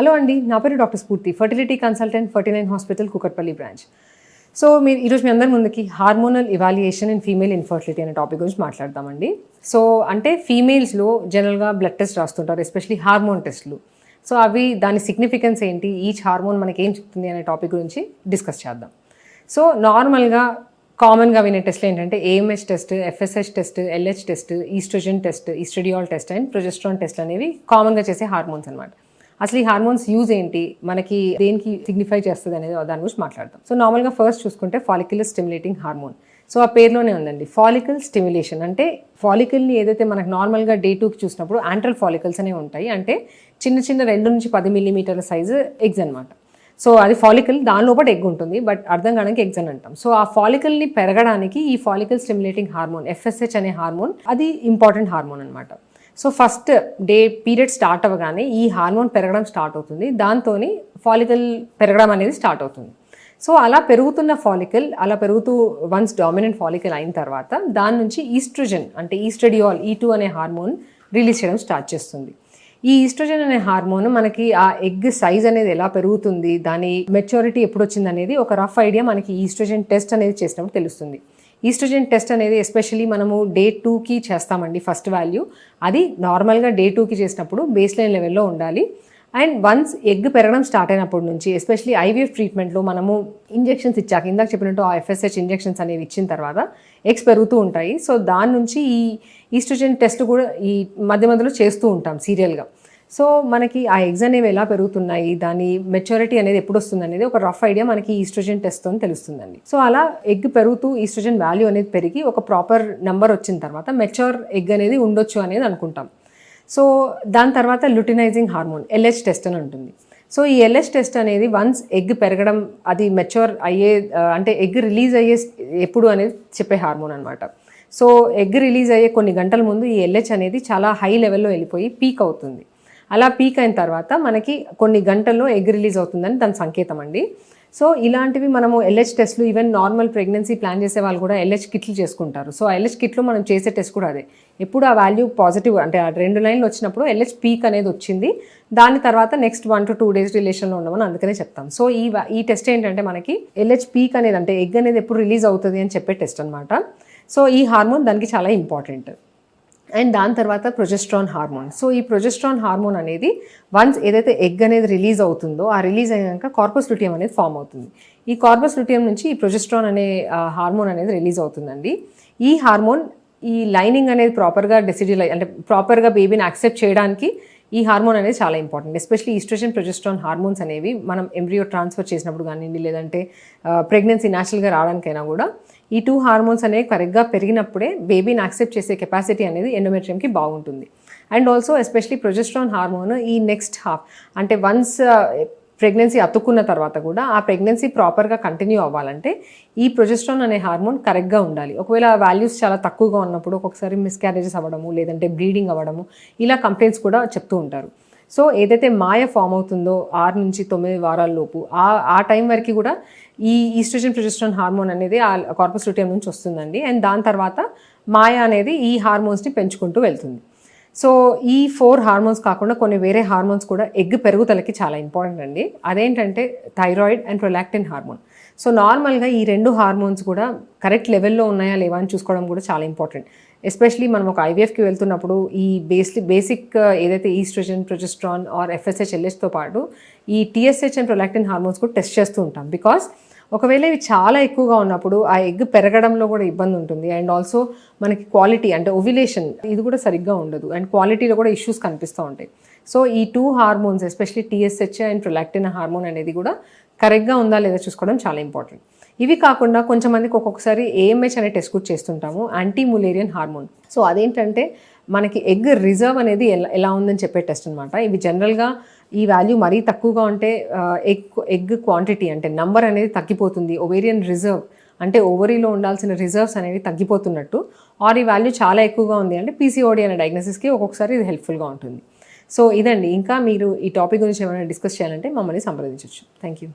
Hello అండి నా పేరు doctor Spoorthi fertility consultant forty nine hospital Kukatpally branch so మీరు ఈరోజు మీ అందరి ముందుకి hormonal evaluation in female infertility అనే టాపిక్ గురించి మాట్లాడదామండి. సో అంటే ఫీమేల్స్లో జనరల్గా బ్లడ్ టెస్ట్ రాస్తుంటారు ఎస్పెషలీ హార్మోన్ టెస్ట్లు సో అవి దాని సిగ్నిఫికెన్స్ ఏంటి ఈచ్ హార్మోన్ మనకి ఏం చెప్తుంది అనే టాపిక్ గురించి డిస్కస్ చేద్దాం. సో నార్మల్గా కామన్గా వినే టెస్ట్లు ఏంటంటే AMH test FSH test LH test estrogen test estradiol test and progesterone test అనేవి కామన్గా చేసే హార్మోన్స్ అనమాట అసలు ఈ హార్మోన్స్ యూజ్ ఏంటి? మనకి దేనికి సిగ్నిఫై చేస్తుంది అనేది దాని గురించి మాట్లాడతాం సో నార్మల్గా ఫస్ట్ చూసుకుంటే ఫాలిక్యులర్ స్టిమ్యులేటింగ్ హార్మోన్ సో ఆ పేరులోనే ఉందండి. ఫాలికల్ స్టిమ్యులేషన్ అంటే ఫాలికల్ని ఏదైతే మనకు నార్మల్గా డే టూకి చూసినప్పుడు యాంట్రల్ ఫాలికల్స్ అనేవి ఉంటాయి. అంటే చిన్న చిన్న రెండు నుంచి పది మిల్లీమీటర్ల సైజు ఎగ్స్ అనమాట సో అది ఫాలికల్ దాని లోపల ఎగ్ ఉంటుంది బట్ అర్థం కావడానికి ఎగ్స్ అని అంటాం. సో ఆ ఫాలికల్ని పెరగడానికి ఈ ఫాలికల్ స్టిమ్యులేటింగ్ హార్మోన్ ఎఫ్ఎస్హెచ్ అనే హార్మోన్ అది ఇంపార్టెంట్ హార్మోన్ అనమాట so first day period start అవ్వగానే ఈ హార్మోన్ పెరగడం స్టార్ట్ అవుతుంది. దాంతో ఫాలికల్ పెరగడం అనేది స్టార్ట్ అవుతుంది. సో అలా పెరుగుతున్న ఫాలికల్ అలా పెరుగుతూ వన్స్ డామినెంట్ ఫాలికల్ అయిన తర్వాత దాని నుంచి ఈస్ట్రోజన్ అంటే ఈస్ట్రెడియాల్ ఈ టూ అనే హార్మోన్ రిలీజ్ చేయడం స్టార్ట్ చేస్తుంది. ఈ ఈస్ట్రోజన్ అనే హార్మోన్ మనకి ఆ ఎగ్ సైజ్ అనేది ఎలా పెరుగుతుంది దాని మెచ్యూరిటీ ఎప్పుడు వచ్చింది అనేది ఒక రఫ్ ఐడియా మనకి ఈస్ట్రోజన్ టెస్ట్ అనేది చేసినప్పుడు తెలుస్తుంది. ఈస్ట్రోజన్ టెస్ట్ అనేది ఎస్పెషల్లీ మనము డే టూకి చేస్తామండి ఫస్ట్ వాల్యూ. అది నార్మల్గా డే టూకి చేసినప్పుడు బేస్ లైన్ లెవెల్లో ఉండాలి. అండ్ వన్స్ ఎగ్ పెరగడం స్టార్ట్ అయినప్పటి నుంచి ఎస్పెషలీ ఐవీఎఫ్ ట్రీట్మెంట్లో మనము ఇంజెక్షన్స్ ఇచ్చాక ఇందాక చెప్పినట్టు ఆ ఎఫ్ఎస్హెచ్ ఇంజెక్షన్స్ అనేవి ఇచ్చిన తర్వాత ఎగ్స్ పెరుగుతూ ఉంటాయి. సో దాని నుంచి ఈ ఈస్ట్రోజన్ టెస్ట్ కూడా ఈ మధ్య మధ్యలో చేస్తూ ఉంటాం సీరియల్గా. సో మనకి ఆ ఎగ్స్ అనేవి ఎలా పెరుగుతున్నాయి దాని మెచ్యూరిటీ అనేది ఎప్పుడు వస్తుంది అనేది ఒక రఫ్ ఐడియా మనకి ఈస్ట్రోజన్ అని తెలుస్తుందండి. సో అలా ఎగ్ పెరుగుతూ ఈస్ట్రోజన్ వాల్యూ అనేది పెరిగి ఒక ప్రాపర్ నెంబర్ వచ్చిన తర్వాత మెచ్యూర్ ఎగ్ అనేది ఉండొచ్చు అనేది అనుకుంటాం. సో దాని తర్వాత లుటినైజింగ్ హార్మోన్ ఎల్హెచ్ టెస్ట్ అని ఉంటుంది. సో ఈ ఎల్హెచ్ టెస్ట్ అనేది వన్స్ ఎగ్ పెరగడం అది మెచ్యూర్ అయ్యే అంటే ఎగ్ రిలీజ్ అయ్యే ఎప్పుడు అనేది చెప్పే హార్మోన్ అనమాట సో ఎగ్ రిలీజ్ అయ్యే కొన్ని గంటల ముందు ఈ ఎల్హెచ్ అనేది చాలా హై లెవెల్లో వెళ్ళిపోయి పీక్ అవుతుంది. అలా పీక్ అయిన తర్వాత మనకి కొన్ని గంటల్లో ఎగ్ రిలీజ్ అవుతుందని దాని సంకేతం అండి. సో ఇలాంటివి మనము ఎల్హెచ్ టెస్ట్లు ఈవెన్ నార్మల్ ప్రెగ్నెన్సీ ప్లాన్ చేసే వాళ్ళు కూడా ఎల్హెచ్ కిట్లు చేసుకుంటారు. సో ఎల్హెచ్ కిట్లో మనం చేసే టెస్ట్ కూడా అదే. ఎప్పుడు ఆ వాల్యూ పాజిటివ్ అంటే ఆ రెండు లైన్లు వచ్చినప్పుడు ఎల్హెచ్ పీక్ అనేది వచ్చింది. దాని తర్వాత next one to two days రిలేషన్లో ఉండమని అందుకనే చెప్తాం. సో ఈ ఈ టెస్ట్ ఏంటంటే మనకి ఎల్హెచ్ పీక్ అనేది అంటే ఎగ్ అనేది ఎప్పుడు రిలీజ్ అవుతుంది అని చెప్పే టెస్ట్ అనమాట సో ఈ హార్మోన్ దానికి చాలా ఇంపార్టెంట్ అండ్ దాని తర్వాత ప్రొజెస్ట్రాన్ హార్మోన్. సో ఈ ప్రొజెస్ట్రాన్ హార్మోన్ అనేది వన్స్ ఏదైతే ఎగ్ అనేది రిలీజ్ అవుతుందో ఆ రిలీజ్ అయ్యాక కార్పస్ లుటియం అనేది ఫామ్ అవుతుంది. ఈ కార్పస్ లుటియం నుంచి ఈ ప్రొజెస్ట్రాన్ అనే హార్మోన్ అనేది రిలీజ్ అవుతుందండి. ఈ హార్మోన్ ఈ లైనింగ్ అనేది ప్రాపర్గా డెసిడ్యులై అంటే ప్రాపర్గా బేబీని యాక్సెప్ట్ చేయడానికి ఈ హార్మోన్ అనేది చాలా important. Especially estrogen progesterone hormones అనేవి మనం ఎంబ్రియో ట్రాన్స్ఫర్ చేసినప్పుడు కానివ్వండి లేదంటే ప్రెగ్నెన్సీ న్యాచురల్గా రావడానికైనా కూడా ఈ టూ హార్మోన్స్ అనేవి కరెక్ట్గా పెరిగినప్పుడే బేబీని యాక్సెప్ట్ చేసే కెపాసిటీ అనేది ఎండోమెట్రియంకి బాగుంటుంది. And also especially progesterone hormone ఈ నెక్స్ట్ హాఫ్ అంటే వన్స్ ప్రెగ్నెన్సీ uh, అతుక్కున్న తర్వాత కూడా ఆ ప్రెగ్నెన్సీ ప్రాపర్గా కంటిన్యూ అవ్వాలంటే ఈ ప్రొజెస్ట్రాన్ అనే హార్మోన్ కరెక్ట్గా ఉండాలి. ఒకవేళ వాల్యూస్ చాలా తక్కువగా ఉన్నప్పుడు ఒక్కొక్కసారి మిస్క్యారేజెస్ అవ్వడము లేదంటే బ్లీడింగ్ అవ్వడము ఇలా కంప్లైంట్స్ కూడా చెప్తూ ఉంటారు. సో ఏదైతే మాయ ఫామ్ అవుతుందో ఆరు నుంచి తొమ్మిది వారాల లోపు ఆ ఆ టైం వరకు కూడా ఈ ఈస్ట్రోజన్ ప్రొజెస్ట్రాన్ హార్మోన్ అనేది ఆ కార్పస్ లుటియం నుంచి వస్తుందండి. అండ్ దాని తర్వాత మాయ అనేది ఈ హార్మోన్స్ని పెంచుకుంటూ వెళ్తుంది. సో ఈ ఫోర్ హార్మోన్స్ కాకుండా కొన్ని వేరే హార్మోన్స్ కూడా ఎగ్ పెరుగుదలకి చాలా ఇంపార్టెంట్ అండి. అదేంటంటే thyroid and prolactin hormone. So నార్మల్గా ఈ రెండు హార్మోన్స్ కూడా కరెక్ట్ లెవెల్లో ఉన్నాయా లేవా అని చూసుకోవడం కూడా చాలా ఇంపార్టెంట్. ఎస్పెషలీ మనం ఒక ఐవీఎఫ్కి వెళ్తున్నప్పుడు ఈ బేస్ బేసిక్ uh, ఏదైతే ఈస్ట్రోజన్ ప్రొజెస్ట్రాన్ ఆర్ ఎఫ్ఎస్హెచ్ ఎల్హెచ్తో పాటు ఈ టీఎస్హెచ్ అండ్ ప్రొలాక్టిన్ హార్మోన్స్ కూడా టెస్ట్ చేస్తూ ఉంటాం. బికాస్ ఒకవేళ ఇవి చాలా ఎక్కువగా ఉన్నప్పుడు ఆ ఎగ్ పెరగడంలో కూడా ఇబ్బంది ఉంటుంది. అండ్ ఆల్సో మనకి క్వాలిటీ అంటే ఓవిలేషన్ ఇది కూడా సరిగ్గా ఉండదు. అండ్ క్వాలిటీలో కూడా ఇష్యూస్ కనిపిస్తూ ఉంటాయి. సో ఈ two hormones especially TSH and prolactin hormone అనేది కూడా కరెక్ట్గా ఉందా లేదా చూసుకోవడం చాలా ఇంపార్టెంట్ ఇవి కాకుండా కొంచెం మందికి ఒక్కొక్కసారి ఏఎంహెచ్ అనే టెస్ట్ కూడా చేస్తుంటాము యాంటీ ములేరియన్ హార్మోన్ సో అదేంటంటే మనకి ఎగ్ రిజర్వ్ అనేది ఎలా ఎలా ఉందని చెప్పే టెస్ట్ అనమాట ఇవి జనరల్గా ఈ వాల్యూ మరీ తక్కువగా ఉంటే ఎగ్ ఎగ్ క్వాంటిటీ అంటే నంబర్ అనేది తగ్గిపోతుంది. ఒవేరియన్ రిజర్వ్ అంటే ఓవరీలో ఉండాల్సిన రిజర్వ్స్ అనేవి తగ్గిపోతున్నట్టు. ఆర్ ఈ వాల్యూ చాలా ఎక్కువగా ఉంది అంటే పీసీఓడి అనే డయాగ్నోసిస్కి ఒక్కొక్కసారి ఇది హెల్ప్ఫుల్గా ఉంటుంది. సో ఇదండి. ఇంకా మీరు ఈ టాపిక్ గురించి ఏమైనా డిస్కస్ చేయాలంటే మమ్మల్ని సంప్రదించవచ్చు. Thank you